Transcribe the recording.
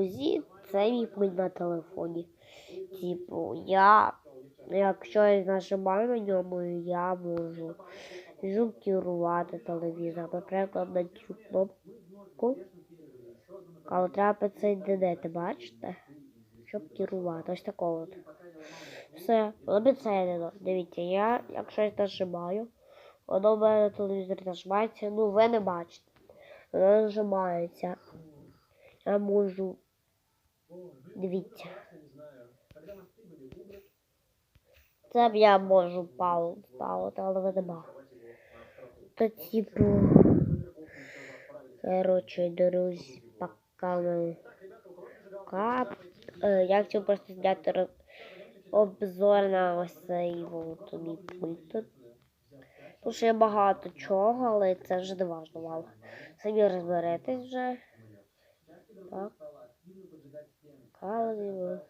друзі, це мій пульт на телефоні. Типу, я, якщо я нажимаю на ньому, я можу можу керувати телевізором. Наприклад, на цю кнопку. Але треба інтернети, бачите? Щоб керувати. Ось такого от. Все, обіцяємо. Дивіться, я, якщо я нажимаю, воно в мене на телевізорі нажимається, ну ви не бачите. Воно нажимається. Я можу. Дивіться. Це б я можу пау ставити, але ви не бачите. То типу. Короче, друзі, пока ми. Кап. Е, Я хотів просто зняти обзор на ось цей вот мій пульт. Тому що є багато чого, але це вже не важно вам. Самі розберетесь вже. Так. Карл его.